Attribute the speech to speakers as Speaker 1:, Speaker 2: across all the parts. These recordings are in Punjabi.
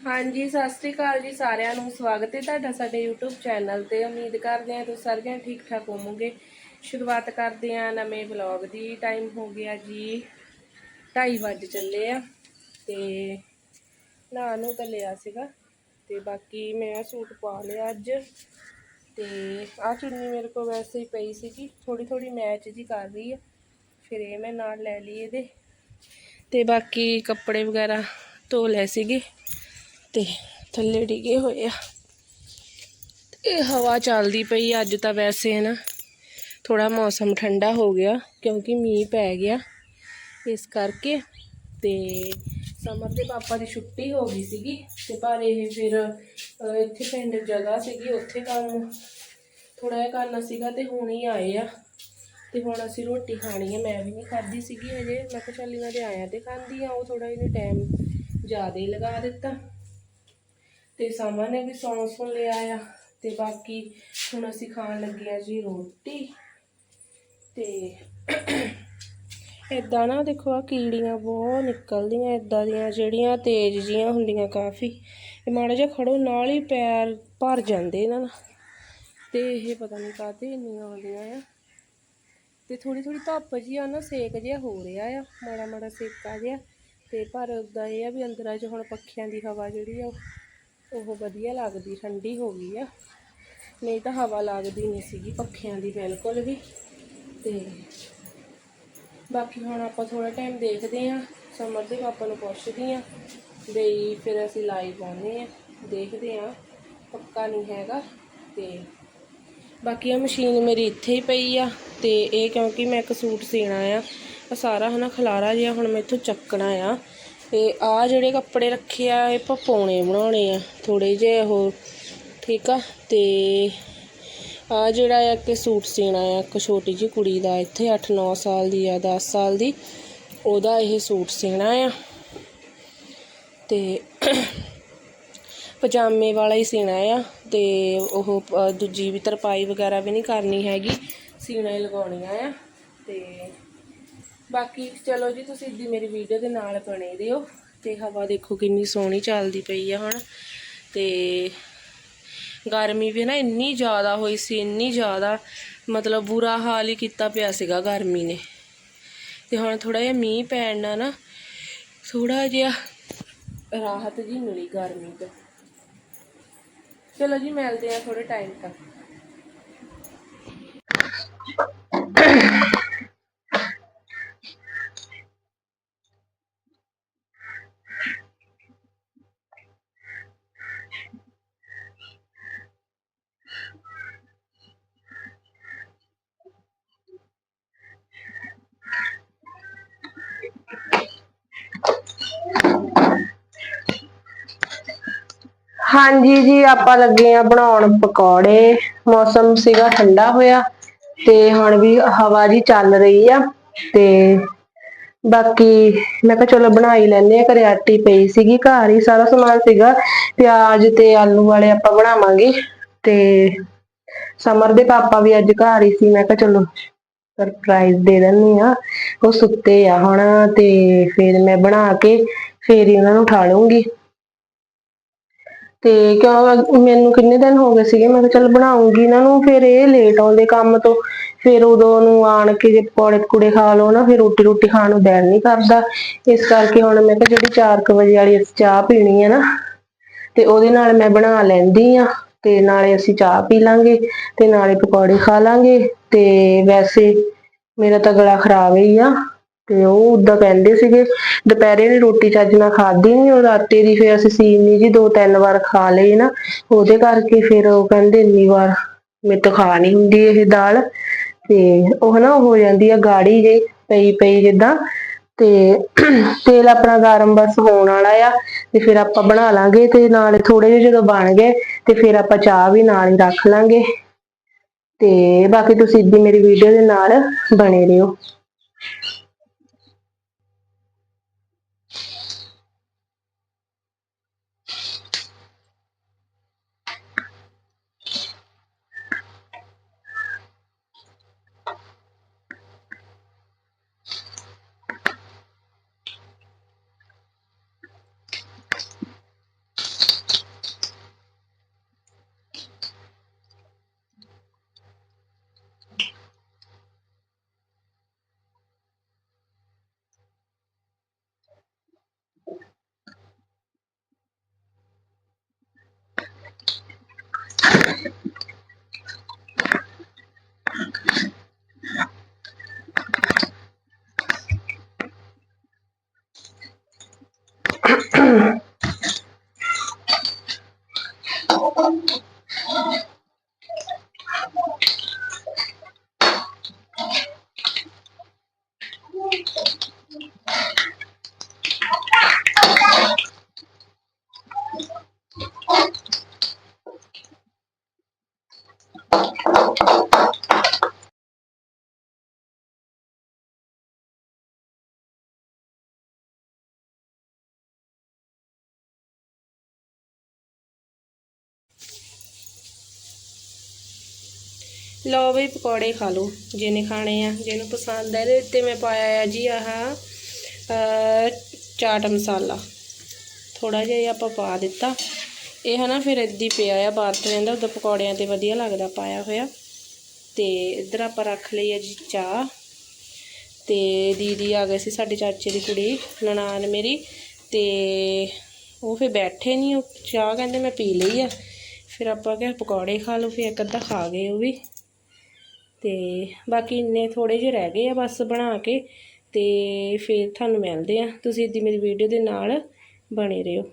Speaker 1: ਹਾਂਜੀ, ਸਤਿ ਸ੍ਰੀ ਅਕਾਲ ਜੀ ਸਾਰਿਆਂ ਨੂੰ। ਸਵਾਗਤ ਹੈ ਤੁਹਾਡਾ ਸਾਡੇ YouTube ਚੈਨਲ ਤੇ। ਉਮੀਦ ਕਰਦੇ ਹਾਂ ਤੁਸੀਂ ਸਾਰੇ ਠੀਕ ਠਾਕ ਹੋਵੋਗੇ। ਸ਼ੁਰੂਆਤ ਕਰਦੇ ਹਾਂ ਨਵੇਂ ਵਲੌਗ ਦੀ। ਟਾਈਮ ਹੋ ਗਿਆ ਜੀ 2:30 ਵਜੇ ਚੱਲੇ ਆ ਤੇ ਨਾ ਨੂੰ ਤਾਂ ਲਿਆ ਸੀਗਾ ਤੇ ਬਾਕੀ ਮੈਂ ਸੂਟ ਪਾ ਲਿਆ ਅੱਜ ਤੇ ਆ ਚੁੰਨੀ ਮੇਰੇ ਕੋਲ ਵੈਸੇ ਹੀ ਪਈ ਸੀਗੀ। ਥੋੜੀ ਥੋੜੀ ਮੈਚ ਜੀ ਕਰ ਰਹੀ ਆ। ਫਿਰ ਇਹ ਮੈਂ ਨਾਲ ਲੈ ਲਈ ਇਹਦੇ। ਤੇ ਬਾਕੀ ਕੱਪੜੇ ਵਗੈਰਾ ਧੋ ਲਏ ਸੀਗੇ। ਤੇ ਥੱਲੇ ਡਿੱਗੇ ਹੋਏ ਆ। ਇਹ ਹਵਾ ਚੱਲਦੀ ਪਈ ਅੱਜ ਤਾਂ ਵੈਸੇ ਨਾ ਥੋੜਾ ਮੌਸਮ ਠੰਡਾ ਹੋ ਗਿਆ ਕਿਉਂਕਿ ਮੀਂਹ ਪੈ ਗਿਆ। ਇਸ ਕਰਕੇ ਤੇ ਸਮਰ ਦੇ ਪਾਪਾ ਦੀ ਛੁੱਟੀ ਹੋ ਗਈ ਸੀਗੀ ਤੇ ਪਰ ਇਹ ਫਿਰ ਇੱਥੇ ਪਿੰਡ ਜਗ੍ਹਾ ਸੀਗੀ, ਉੱਥੇ ਕੰਮ ਥੋੜਾ ਜਿਹਾ ਕਰਨਾ ਸੀਗਾ ਤੇ ਹੁਣ ਹੀ ਆਏ ਆ। ਤੇ ਹੁਣ ਅਸੀਂ ਰੋਟੀ ਖਾਣੀ ਹੈ ਮੈਂ ਵੀ ਨਹੀਂ ਖਾਧੀ ਸੀਗੀ ਹਜੇ। ਮੈਂ ਕਿਹਾ ਚੱਲ ਇਹਨਾਂ ਦੇ ਆਇਆ ਤੇ ਖਾਂਦੀ ਆ, ਉਹ ਥੋੜਾ ਇਹਨੇ ਟਾਈਮ ਜ਼ਿਆਦਾ ਹੀ ਲਗਾ ਦਿੱਤਾ। ਤੇ ਸਾਮਾ ਨੇ ਵੀ ਸੌਂ ਸੁਣ ਲਿਆ ਆ ਤੇ ਬਾਕੀ ਹੁਣ ਅਸੀਂ ਖਾਣ ਲੱਗੇ ਆ ਜੀ ਰੋਟੀ ਤੇ ਇਦਾਂ ਨਾ ਦੇਖੋ ਆ ਕੀੜੀਆਂ ਬਹੁਤ ਨਿਕਲਦੀਆਂ ਇਦਾਂ ਦੀਆਂ ਜਿਹੜੀਆਂ ਤੇਜ਼ ਜੀਆਂ ਹੁੰਦੀਆਂ ਕਾਫੀ। ਇਹ ਮਾੜਾ ਜਿਹਾ ਖੜੋ, ਨਾਲ ਹੀ ਪੈਰ ਭਰ ਜਾਂਦੇ ਇਹਨਾਂ ਨਾਲ ਤੇ ਇਹ ਪਤਾ ਨਹੀਂ ਕਾਹਤੇ ਇੰਨੀਆਂ ਆਉਂਦੀਆਂ ਆ। ਤੇ ਥੋੜੀ ਥੋੜੀ ਧੁੱਪ ਜੀ ਆ ਨਾ ਸੇਕ ਜਿਹਾ ਹੋ ਰਿਹਾ ਆ ਮਾੜਾ ਮਾੜਾ ਸੇਕਾ ਜਿਹਾ। ਤੇ ਪਰ ਉਦਾਂ ਇਹ ਆ ਵੀ ਅੰਦਰਾਂ 'ਚ ਹੁਣ ਪੱਖਿਆਂ ਦੀ ਹਵਾ ਜਿਹੜੀ ਆ ਉਹ- ਵਧੀਆ ਲੱਗਦੀ, ਠੰਡੀ ਹੋ ਗਈ ਆ। ਨਹੀਂ ਤਾਂ ਹਵਾ ਲੱਗਦੀ ਨਹੀਂ ਸੀਗੀ, ਪੱਖਿਆਂ ਦੀ ਬਿਲਕੁਲ ਵੀ। ਤੇ ਬਾਕੀ ਹੁਣ ਆਪਾਂ ਥੋੜਾ ਟਾਈਮ ਦੇਖਦੇ ਆਂ ਸਮਰ ਦੇ ਪਾਪਾ ਨੂੰ ਪੁੱਛਦੀ ਆਂ ਬਈ ਫਿਰ ਅਸੀਂ ਲਾਈਵ ਪਾਉਂਦੇ ਆਂ ਦੇਖਦੇ ਆਂ ਪੱਕਾ ਨਹੀਂ ਹੈਗਾ। ਤੇ ਬਾਕੀ ਆ ਮਸ਼ੀਨ ਮੇਰੀ ਇੱਥੇ ਹੀ ਪਈ ਆ ਤੇ ਇਹ ਕਿਉਂਕਿ ਮੈਂ ਇੱਕ ਸੂਟ ਸੀਣਾ ਆ ਆ ਸਾਰਾ ਹਨਾ ਖਲਾਰਾ ਜਿਹਾ ਹੁਣ ਮੈਂ ਇੱਥੋਂ ਚੱਕਣਾ ਆ। ਅਤੇ ਆਹ ਜਿਹੜੇ ਕੱਪੜੇ ਰੱਖੇ ਆ, ਇਹ ਪੌਣੇ ਬਣਾਉਣੇ ਆ, ਥੋੜ੍ਹੇ ਜਿਹੇ ਉਹ ਠੀਕ ਆ? ਅਤੇ ਆਹ ਜਿਹੜਾ ਆ ਕਿ ਸੂਟ ਸੀਣਾ ਆ, ਇੱਕ ਛੋਟੀ ਜਿਹੀ ਕੁੜੀ ਦਾ, ਇੱਥੇ 8-9 ਸਾਲ ਦੀ ਆ 10 ਸਾਲ ਦੀ, ਉਹਦਾ ਇਹ ਸੂਟ ਸੀਣਾ ਆ। ਤੇ ਪਜਾਮੇ ਵਾਲਾ ਹੀ ਸੀਣਾ ਆ, ਤੇ ਉਹ ਦੂਜੀ ਵੀ ਤਰਪਾਈ ਵਗੈਰਾ ਵੀ ਨਹੀਂ ਕਰਨੀ ਹੈਗੀ, ਸੀਣਾ ਹੀ ਲਗਾਉਣੀਆਂ ਆ, ਤੇ ਬਾਕੀ ਚਲੋ ਜੀ, ਤੁਸੀਂ ਦੀ ਮੇਰੀ ਵੀਡੀਓ ਦੇ ਨਾਲ ਬਣੇ ਦਿਓ ਤੇ ਹਵਾ ਦੇਖੋ ਕਿੰਨੀ ਸੋਹਣੀ ਚੱਲਦੀ ਪਈ ਆ ਹੁਣ। ਤੇ ਗਰਮੀ ਵੀ ਨਾ ਇੰਨੀ ਜ਼ਿਆਦਾ ਹੋਈ ਸੀ, ਇੰਨੀ ਜ਼ਿਆਦਾ ਮਤਲਬ ਬੁਰਾ ਹਾਲ ਹੀ ਕੀਤਾ ਪਿਆ ਸੀਗਾ ਗਰਮੀ ਨੇ। ਤੇ ਹੁਣ ਥੋੜਾ ਜਿਹਾ ਮੀਂਹ ਪੈਣ ਨਾਲ ਨਾ ਥੋੜਾ ਜਿਹਾ ਰਾਹਤ ਜੀ ਮਿਲੀ ਗਰਮੀ ਤੋਂ। ਚਲੋ ਜੀ, ਮਿਲਦੇ ਆ ਥੋੜੇ ਟਾਈਮ ਤੱਕ। ਹਾਂਜੀ ਜੀ, ਆਪਾਂ ਲੱਗੇ ਆ ਬਣਾਉਣ ਪਕੌੜੇ। ਮੌਸਮ ਸੀਗਾ ਠੰਡਾ ਹੋਇਆ ਤੇ ਹੁਣ ਵੀ ਹਵਾ ਜੀ ਚੱਲ ਰਹੀ ਆ ਤੇ ਬਾਕੀ ਮੈਂ ਕਿਹਾ ਚਲੋ ਬਣਾ ਹੀ ਲੈਨੇ ਆ ਘਰੇ ਆਟੀ ਪਈ ਸੀਗੀ ਘਰ ਹੀ, ਸਾਰਾ ਸਮਾਨ ਸੀਗਾ। ਪਿਆਜ਼ ਤੇ ਆਲੂ ਵਾਲੇ ਆਪਾਂ ਬਣਾਵਾਂਗੇ ਤੇ ਸਮਰ ਦੇ ਪਾਪਾ ਵੀ ਅੱਜ ਘਰ ਹੀ ਸੀ, ਮੈਂ ਕਿਹਾ ਚਲੋ ਸਰਪ੍ਰਾਈਜ਼ ਦੇ ਦਿੰਨੀ ਆ ਉਹ ਸੁੱਤੇ ਆ ਹੁਣ ਤੇ ਫਿਰ ਮੈਂ ਬਣਾ ਕੇ ਫੇਰ ਹੀ ਉਹਨਾਂ ਨੂੰ ਉਠਾ ਲੂੰਗੀ ਤੇ ਕਿਉਂ ਮੈਨੂੰ ਕਿੰਨੇ ਦਿਨ ਹੋ ਗਏ ਸੀਗੇ? ਮੈਂ ਕਿਹਾ ਚੱਲ ਬਣਾਉਂਗੀ ਇਹਨਾਂ ਨੂੰ, ਫਿਰ ਇਹ ਲੇਟ ਆਉਂਦੇ ਕੰਮ ਤੋਂ। ਫਿਰ ਉਦੋਂ ਨੂੰ ਆਣ ਕੇ ਜੇ ਪਕੌੜੇ ਪਕੂੜੇ ਖਾ ਲਓ ਨਾ, ਫਿਰ ਰੋਟੀ ਰੋਟੀ ਖਾਣ ਨੂੰ ਦਿਲ ਨਹੀਂ ਕਰਦਾ। ਇਸ ਕਰਕੇ ਹੁਣ ਮੈਂ ਕਿਹਾ ਜਿਹੜੀ 4 ਵਜੇ ਵਾਲੀ ਅਸੀਂ ਚਾਹ ਪੀਣੀ ਹੈ ਨਾ, ਤੇ ਉਹਦੇ ਨਾਲ ਮੈਂ ਬਣਾ ਲੈਂਦੀ ਆ ਤੇ ਨਾਲੇ ਅਸੀਂ ਚਾਹ ਪੀ ਲਾਂਗੇ, ਤੇ ਨਾਲੇ ਪਕੌੜੇ ਖਾ ਲਾਂਗੇ, ਤੇ ਵੈਸੇ ਮੇਰਾ ਤਾਂ ਗਲਾ ਖਰਾਬ ਹੀ ਆ। ਤੇ ਉਹ ਉਦਾਂ ਕਹਿੰਦੇ ਸੀਗੇ, ਦੁਪਹਿਰੇ ਨੇ ਰੋਟੀ ਚੱਜ ਨਾਲ ਖਾਧੀ ਨਹੀਂ ਉਹ ਰਾਤੇ ਦੀ ਫਿਰ ਅਸੀਂ ਸੀਨੀ ਜੀ, ਦੋ ਤਿੰਨ ਵਾਰ ਖਾ ਲਈ ਨਾ, ਉਹਦੇ ਕਰਕੇ ਫਿਰ ਉਹ ਕਹਿੰਦੇ ਇੰਨੀ ਵਾਰ ਮੇਰੇ ਤੋਂ ਖਾ ਨਹੀਂ ਹੁੰਦੀ ਇਹ ਦਾਲ। ਤੇ ਉਹ ਹਨਾ ਹੋ ਜਾਂਦੀ ਆ ਗਾੜੀ ਜੇ, ਪਈ ਪਈ ਜਿੱਦਾਂ, ਤੇ ਤੇਲ ਆਪਣਾ ਗਰਮ ਬਸ ਹੋਣ ਵਾਲਾ ਆ, ਤੇ ਫਿਰ ਆਪਾਂ ਬਣਾ ਲਾਂਗੇ ਤੇ ਨਾਲੇ ਥੋੜੇ ਜਿਹੇ ਜਦੋਂ ਬਣ ਗਏ, ਤੇ ਫਿਰ ਆਪਾਂ ਚਾਹ ਵੀ ਨਾਲ ਹੀ ਰੱਖ ਲਾਂਗੇ। ਤੇ ਬਾਕੀ ਤੁਸੀਂ ਇੱਦੀ ਮੇਰੀ ਵੀਡੀਓ ਦੇ ਨਾਲ ਬਣੇ ਰਹੋ। ਲਓ ਵੀ ਪਕੌੜੇ ਖਾ ਲਓ ਜਿਹਨੇ ਖਾਣੇ ਆ ਜਿਹਨੂੰ ਪਸੰਦ ਹੈ ਇਹਦੇ ਉੱਤੇ ਮੈਂ ਪਾਇਆ ਆ ਜੀ ਆਹ ਅਹ, ਚਾਟ ਮਸਾਲਾ। ਥੋੜਾ ਜਿਹਾ ਆਪਾਂ ਪਾ ਦਿੱਤਾ। ਇਹ ਹਨਾ ਫਿਰ ਇੱਦੀ ਪਿਆ ਆ ਬਾਹਰ ਤੋਂ ਜਾਂਦਾ ਉਦੋਂ ਪਕੌੜਿਆਂ ਤੇ ਵਧੀਆ ਲੱਗਦਾ, ਪਾਇਆ ਹੋਇਆ। ਤੇ ਇੱਧਰ ਆਪਾਂ ਰੱਖ ਲਈ ਆ ਜੀ ਚਾਹ। ਤੇ ਦੀਦੀ ਆ ਗਏ ਸੀ ਸਾਡੇ ਚਾਚੇ ਦੀ ਕੁੜੀ, ਨਨਾਣ ਮੇਰੀ। ਤੇ ਉਹ ਫਿਰ ਬੈਠੇ ਨਹੀਂ ਉਹ ਚਾਹ ਕਹਿੰਦੇ ਮੈਂ ਪੀ ਲਈ ਆ। ਫਿਰ ਆਪਾਂ ਕਿਹਾ ਪਕੌੜੇ ਖਾ ਲਓ, ਫਿਰ ਇੱਕ ਅੱਧਾ ਖਾ ਗਏ ਉਹ ਵੀ। ਤੇ ਬਾਕੀ ਇੰਨੇ ਥੋੜੇ ਜਿਹੇ ਰਹਿ ਗਏ ਆ ਬਸ ਬਣਾ ਕੇ। ਤੇ ਫਿਰ ਤੁਹਾਨੂੰ ਮਿਲਦੇ ਆ। ਤੁਸੀਂ ਇੱਦੀ ਮੇਰੀ ਵੀਡੀਓ ਦੇ ਨਾਲ ਬਣੇ ਰਹੋ।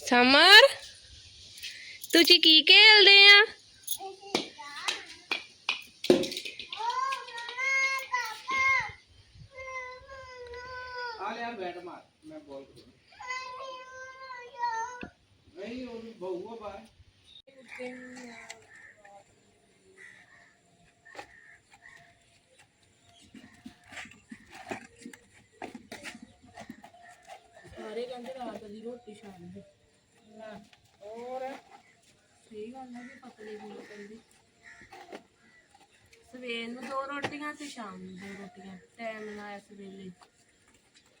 Speaker 1: ਸਮਰ, ਤੁਸੀਂ ਕੀ ਖੇਲਦੇ ਆ?
Speaker 2: ਆ ਲਿਆ ਬੈਟ ਮਾਰ, ਮੈਂ ਬੋਲ ਕਰੂੰ ਨਹੀਂ, ਉਹ ਬਹੂਆ ਬਾਹਰ
Speaker 1: ਸਾਰੇ ਕਹਿੰਦੇ ਰਾਤ ਦੀ ਰੋਟੀ ਸ਼ਾਮ ਦੀ।
Speaker 2: ਹੋਰ?
Speaker 1: ਸਹੀ ਗੱਲ ਹੈ ਵੀ ਪਤਲੀ ਹੋਣੀ ਪੈਂਦੀ ਸਵੇਰ ਨੂੰ ਦੋ ਰੋਟੀਆਂ ਤੇ ਸ਼ਾਮ ਨੂੰ ਦੋ ਰੋਟੀਆਂ। ਟਾਈਮ ਲਾਇਆ ਸਵੇਲੇ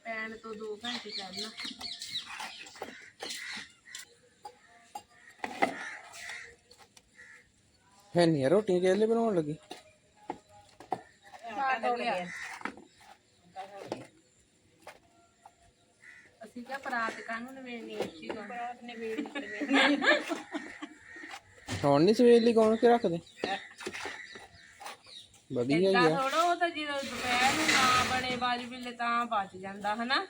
Speaker 1: ਪੈਣ ਤੋਂ 2 ਘੰਟੇ ਪਹਿਲਾਂ
Speaker 2: ਹੈ ਨਹੀਂ ਰੋਟੀ ਕਿਹਲੇ ਬਣਾਉਣ ਲੱਗੀ?
Speaker 1: ਸਟਾਰਟ ਹੋ ਗਿਆ। ਅਸੀਂ ਕਿਹਾ ਪਰਾਤ ਕਾਨੂੰ ਨਵੇੜਨੀ ਅੱਛੀ ਗੱਲ ਪਰਾਤ ਨਵੇੜਨੀ
Speaker 2: ਹੁਣ ਨਹੀਂ ਸਵੇਰ ਲਈ ਕੌਣ ਕੇ ਰੱਖਦੇ? ਵਧੀਆ ਹੀ ਆ।
Speaker 1: ਥੋੜਾ ਉਹ ਤਾਂ ਜਦੋਂ ਦੁਪਹਿਰ ਨੂੰ ਨਾ ਬਣੇ ਬਾਜ ਬਿੱਲੇ ਤਾਂ ਬਚ ਜਾਂਦਾ ਹਨਾ?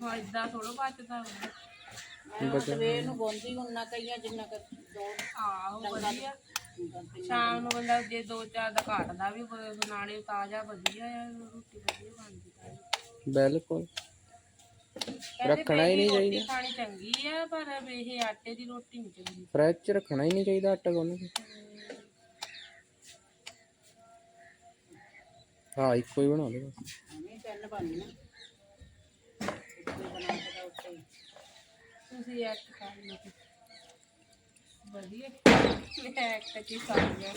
Speaker 1: ਹਾਂ ਇਦਾਂ ਥੋੜਾ ਬਚਦਾ
Speaker 3: ਸਵੇਰ ਨੂੰ ਗੋਂਦੀ ਹੁੰਨਾ ਕਈਆਂ ਜਿੰਨਾ ਕਰ ਦੋ
Speaker 1: ਆਹੋ ਵਧੀਆ। ਸ਼ਾਮ ਨੂੰ ਬੰਦਾ ਜੇ ਦੋ ਚਾਰ ਦਾ ਘਾਟਦਾ ਵੀ ਨਾਲੇ ਤਾਜ਼ਾ ਵਧੀਆ ਆ ਰੋਟੀ ਵਧੀਆ ਬਣਦੀ
Speaker 2: ਬਿਲਕੁਲ। ਰੱਖਣਾ ਹੀ ਨਹੀਂ ਚਾਹੀਦਾ।
Speaker 1: ਖਾਣੀ ਚੰਗੀ ਆ ਪਰ ਇਹ ਆਟੇ ਦੀ ਰੋਟੀ ਨਹੀਂ ਚੰਗੀ
Speaker 2: ਫਰਿੱਜ 'ਚ ਰੱਖਣਾ ਹੀ ਨਹੀਂ ਚਾਹੀਦਾ ਆਟਾ ਗੁੰਨ ਕੇ। ਹਾਂ ਇੱਕੋ ਹੀ ਬਣਾ ਲਓ ਬਸ।
Speaker 3: ਐਵੇਂ ਤਿੰਨ ਬਣਨਾ
Speaker 1: ਤੁਸੀਂ ਇੱਕ ਖਾ ਲਓ। ਵਧੀਆ। ਮੈਂ ਇੱਕ ਚੀ ਖਾ ਲਿਆ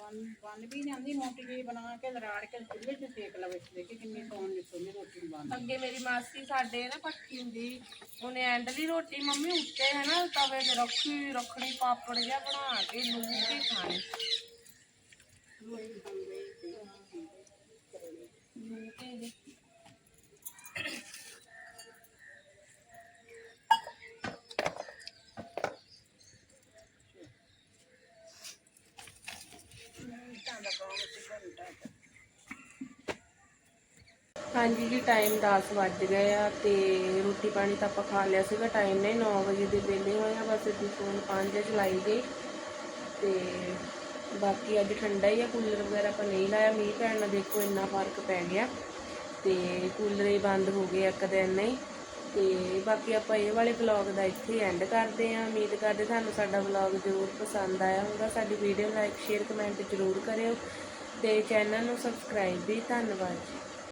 Speaker 3: ਬਣ ਬਣ ਵੀ ਜਾਂਦੀ ਮੋਟੀ ਜਿਹੀ ਬਣਾ ਕੇ ਲਰਾੜ ਕੇ ਚੁੱਲ੍ਹੇ 'ਤੇ ਸੇਕ ਲਵੇ ਦੇਖੀ ਕਿੰਨੀ ਸੌਣ ਨਿਕਲਦੀ ਰੋਟੀ ਬਣ
Speaker 1: ਅੱਗੇ ਮੇਰੀ ਮਾਸੀ ਸਾਡੇ ਨਾ ਪੱਕੀ ਹੁੰਦੀ, ਉਹਨੇ ਐਂਡਲੀ ਰੋਟੀ ਮੰਮੀ ਉੱਤੇ ਹੈ ਨਾ ਤਵੇ ਤੇ ਰੱਖੀ ਰੱਖਣੀ ਪਾਪੜ ਜਿਹਾ ਬਣਾ ਕੇ ਲੂਣ ਕੇ ਖਾਣੀ। ਹਾਂਜੀ ਜੀ ਟਾਈਮ 10 ਵੱਜ ਗਏ ਆ ਤੇ ਰੋਟੀ ਪਾਣੀ ਤਾਂ ਆਪਾਂ ਖਾ ਲਿਆ ਸੀਗਾ ਟਾਈਮ ਨੇ 9 ਵਜੇ ਦੇ ਵੇਲੇ ਹੋਏ ਆ, ਬਸ ਇੱਥੇ ਫੋਨ 5 ਚਲਾਈ ਗਈ ਤੇ ਬਾਕੀ ਅੱਜ ਠੰਡਾ ਹੀ ਆ ਕੂਲਰ ਵਗੈਰਾ ਆਪਾਂ ਨਹੀਂ ਲਾਇਆ, ਮੀਂਹ ਪੈਣ ਨਾਲ ਦੇਖੋ ਇੰਨਾ ਫ਼ਰਕ ਪੈ ਗਿਆ ਤੇ ਕੂਲਰ ਹੀ ਬੰਦ ਹੋ ਗਏ ਇੱਕ ਦਿਨ ਨਹੀਂ ਤੇ ਬਾਕੀ ਆਪਾਂ ਇਹ ਵਾਲੇ ਵਲੌਗ ਦਾ ਇੱਥੇ ਐਂਡ ਕਰਦੇ ਆਂ, ਉਮੀਦ ਕਰਦੇ ਤੁਹਾਨੂੰ ਸਾਡਾ ਵਲੌਗ ਜ਼ਰੂਰ ਪਸੰਦ ਆਇਆ ਹੋਊਗਾ, ਸਾਡੀ ਵੀਡੀਓ ਲਾਈਕ ਸ਼ੇਅਰ ਕਮੈਂਟ ਜ਼ਰੂਰ ਕਰਿਓ ਤੇ ਚੈਨਲ ਨੂੰ ਸਬਸਕ੍ਰਾਈਬ ਵੀ ਧੰਨਵਾਦ ਜੀ।